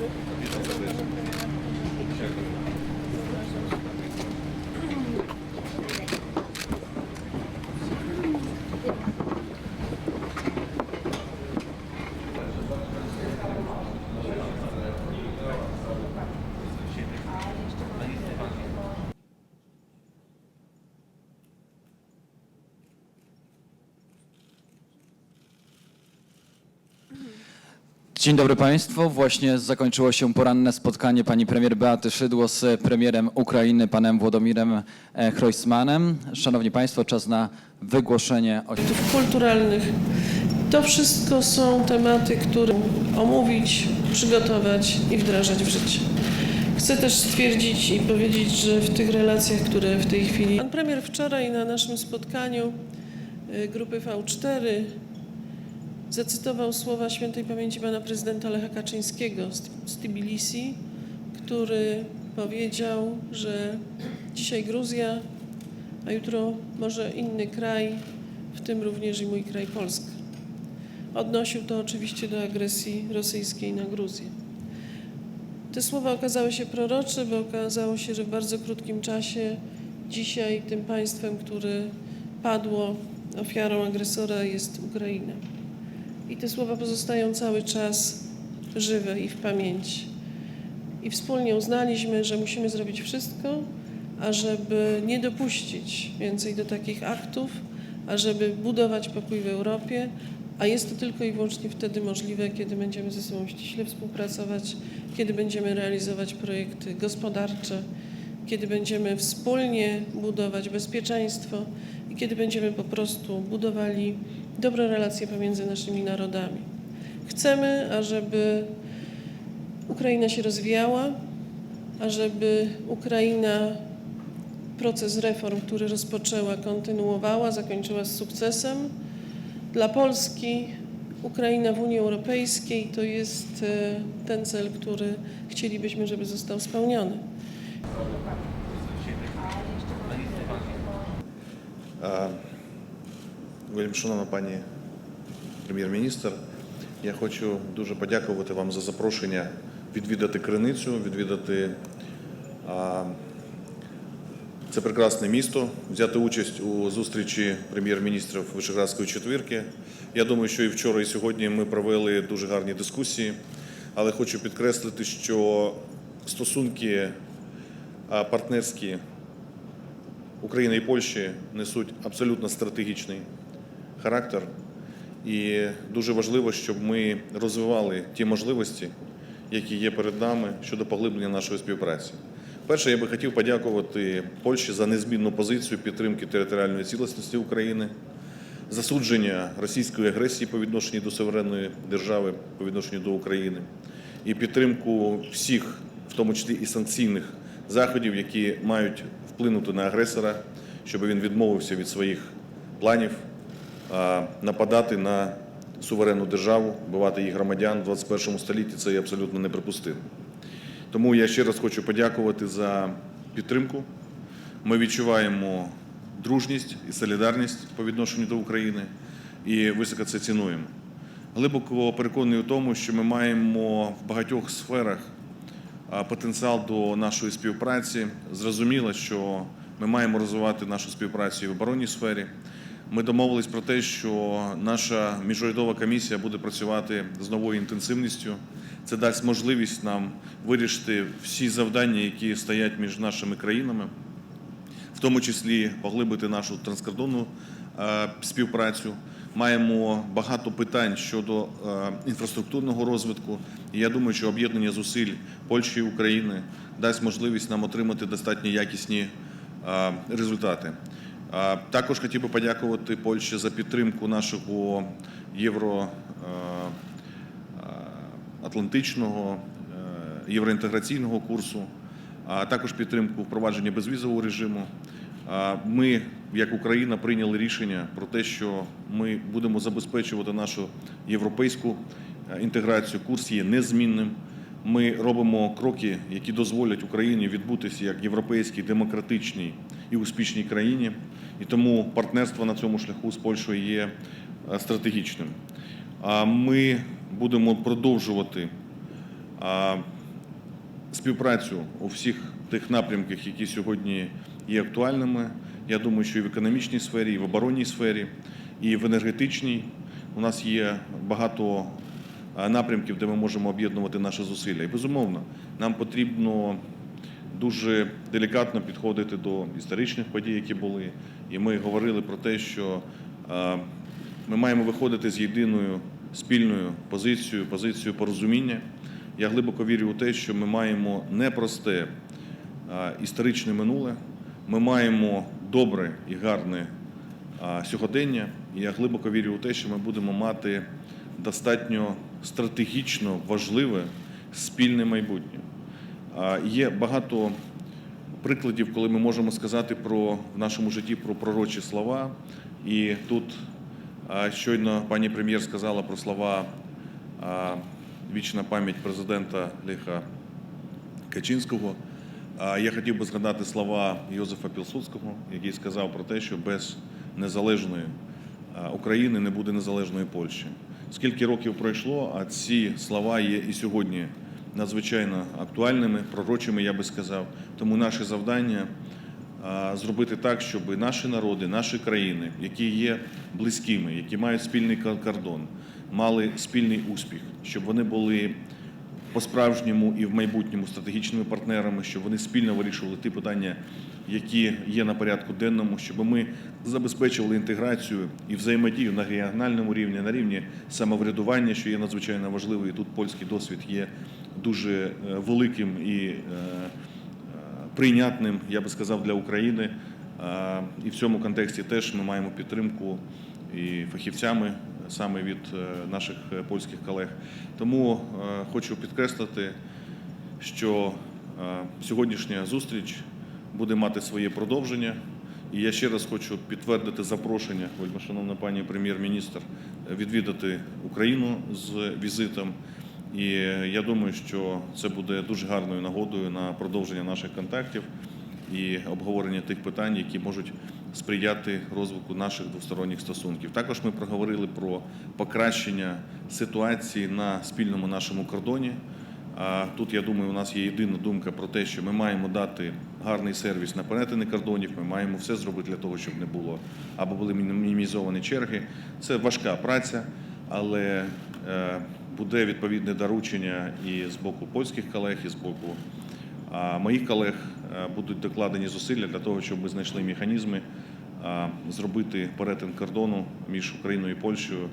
Thank you. Dzień dobry Państwu. Właśnie zakończyło się poranne spotkanie pani premier Beaty Szydło z premierem Ukrainy, panem Włodomirem e, Chrojsmanem. Szanowni Państwo, czas na wygłoszenie aspektów kulturalnych. To wszystko są tematy, które omówić, przygotować i wdrażać w życie. Chcę też stwierdzić i powiedzieć, że w tych relacjach, które w tej chwili. Pan premier wczoraj na naszym spotkaniu y, grupy V4 zacytował słowa świętej pamięci pana prezydenta Lecha Kaczyńskiego z, Tbilisi, który powiedział, że dzisiaj Gruzja, a jutro może inny kraj, w tym również i mój kraj Polska. Odnosił to oczywiście do agresji rosyjskiej na Gruzję. Te słowa okazały się prorocze, bo okazało się, że w bardzo krótkim czasie dzisiaj tym państwem, które padło ofiarą agresora jest Ukraina. I te słowa pozostają cały czas żywe i w pamięci. I wspólnie uznaliśmy, że musimy zrobić wszystko, ażeby nie dopuścić więcej do takich aktów, ażeby budować pokój w Europie, a jest to tylko i wyłącznie wtedy możliwe, kiedy będziemy ze sobą ściśle współpracować, kiedy będziemy realizować projekty gospodarcze, kiedy będziemy wspólnie budować bezpieczeństwo kiedy będziemy po prostu budowali dobre relacje pomiędzy naszymi narodami. Chcemy, ażeby Ukraina się rozwijała, ażeby Ukraina proces reform, który rozpoczęła, kontynuowała, zakończyła z sukcesem. Dla Polski Ukraina w Unii Europejskiej to jest e, ten cel, który chcielibyśmy, żeby został spełniony. Вельми шановна пані прем'єр-міністр, я хочу дуже подякувати вам за запрошення відвідати криницю, відвідати це прекрасне місто, взяти участь у зустрічі прем'єр-міністрів Вишеградської четвірки. Я думаю, що і вчора, і сьогодні ми провели дуже гарні дискусії, але хочу підкреслити, що стосунки партнерські України і Польщі несуть абсолютно стратегічний характер. І дуже важливо, щоб ми розвивали ті можливості, які є перед нами щодо поглиблення нашої співпраці. Перше, я би хотів подякувати Польщі за незмінну позицію підтримки територіальної цілісності України, засудження російської агресії по відношенню до суверенної держави, по відношенню до України, і підтримку всіх, в тому числі і санкційних заходів, які мають вплинути на агресора, щоб він відмовився від своїх планів нападати на суверенну державу, вбивати їх громадян в 21 столітті. Це є абсолютно неприпустимо. Тому я ще раз хочу подякувати за підтримку. Ми відчуваємо дружність і солідарність по відношенню до України і високо це цінуємо. Глибоко переконаний у тому, що ми маємо в багатьох сферах потенціал до нашої співпраці. Зрозуміло, що ми маємо розвивати нашу співпрацю в оборонній сфері. Ми домовились про те, що наша міжурядова комісія буде працювати з новою інтенсивністю. Це дасть можливість нам вирішити всі завдання, які стоять між нашими країнами, в тому числі поглибити нашу транскордонну е, співпрацю. Маємо багато питань щодо е, інфраструктурного розвитку. І я думаю, що об'єднання зусиль Польщі і України дасть можливість нам отримати достатньо якісні е, результати. Е, Також хотів би подякувати Польщі за підтримку нашого євро. атлантичного е, євроінтеграційного курсу, а також підтримку впровадження безвізового режиму. Ми, як Україна, прийняли рішення про те, що ми будемо забезпечувати нашу європейську е, інтеграцію. Курс є незмінним. Ми робимо кроки, які дозволять Україні відбутися як європейській демократичній і успішній країні. І тому партнерство на цьому шляху з Польщею є е, стратегічним. Ми будемо продовжувати співпрацю у всіх тих напрямках, які сьогодні є актуальними. Я думаю, що і в економічній сфері, і в оборонній сфері, і в енергетичній у нас є багато напрямків, де ми можемо об'єднувати наші зусилля. І безумовно, нам потрібно дуже делікатно підходити до історичних подій, які були. І ми говорили про те, що е, ми маємо виходити з єдиною спільною позицією, позицією порозуміння. Я глибоко вірю у те, що ми маємо непросте е, історичне минуле, ми маємо добре і гарне сьогодення. І я глибоко вірю у те, що ми будемо мати достатньо стратегічно важливе спільне майбутнє. Є багато прикладів, коли ми можемо сказати про в нашому житті про пророчі слова. І тут щойно пані прем'єр сказала про слова вічна пам'ять президента Леха Качинського. Я хотів би згадати слова Йозефа Пілсудського, який сказав про те, що без незалежної України не буде незалежної Польщі. Скільки років пройшло, а ці слова є і сьогодні надзвичайно актуальними, пророчими, я би сказав. Тому наше завдання зробити так, щоб наші народи, наші країни, які є близькими, які мають спільний кордон, мали спільний успіх, щоб вони були по-справжньому і в майбутньому стратегічними партнерами, щоб вони спільно вирішували ті питання, які є на порядку денному, щоб ми забезпечували інтеграцію і взаємодію на регіональному рівні, на рівні самоврядування, що є надзвичайно важливо, і тут польський досвід є дуже е, великим і е, е, прийнятним, я би сказав, для України. І в цьому контексті теж ми маємо підтримку і фахівцями саме від е, наших е, польських колег. Тому е, хочу підкреслити, що сьогоднішня зустріч буде мати своє продовження. І я ще раз хочу підтвердити запрошення, шановна пані прем'єр-міністр, відвідати Україну з візитом. І я думаю, що це буде дуже гарною нагодою на продовження наших контактів і обговорення тих питань, які можуть сприяти розвитку наших двосторонніх стосунків. Також ми проговорили про покращення ситуації на спільному нашому кордоні. Тут, я думаю, у нас є єдина думка про те, що ми маємо дати гарний сервіс на перетини кордонів. Ми маємо все зробити для того, щоб не було або були мінімізовані черги. Це важка праця, але е, буде відповідне доручення і з боку польських колег, і з боку моїх колег будуть докладені зусилля для того, щоб ми знайшли механізми зробити перетин кордону між Україною і Польщею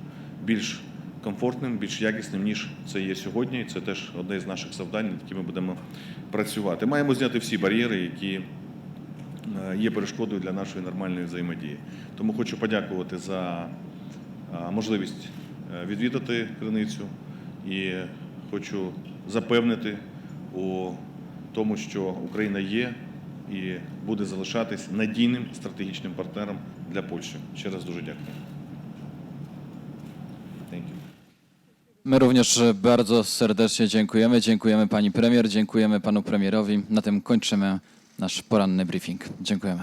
більш комфортним, більш якісним, ніж це є сьогодні. Це теж одне з наших завдань, над якими ми будемо працювати. Маємо зняти всі бар'єри, які е, є перешкодою для нашої нормальної взаємодії. Тому хочу подякувати за можливість е, відвідати криницю і хочу запевнити у тому, що Україна є і буде залишатись надійним стратегічним партнером для Польщі. Ще раз дуже дякую. Thank you. My również bardzo serdecznie dziękujemy. Dziękujemy pani premier, dziękujemy panu premierowi. Na tym kończymy nasz poranny briefing. Dziękujemy.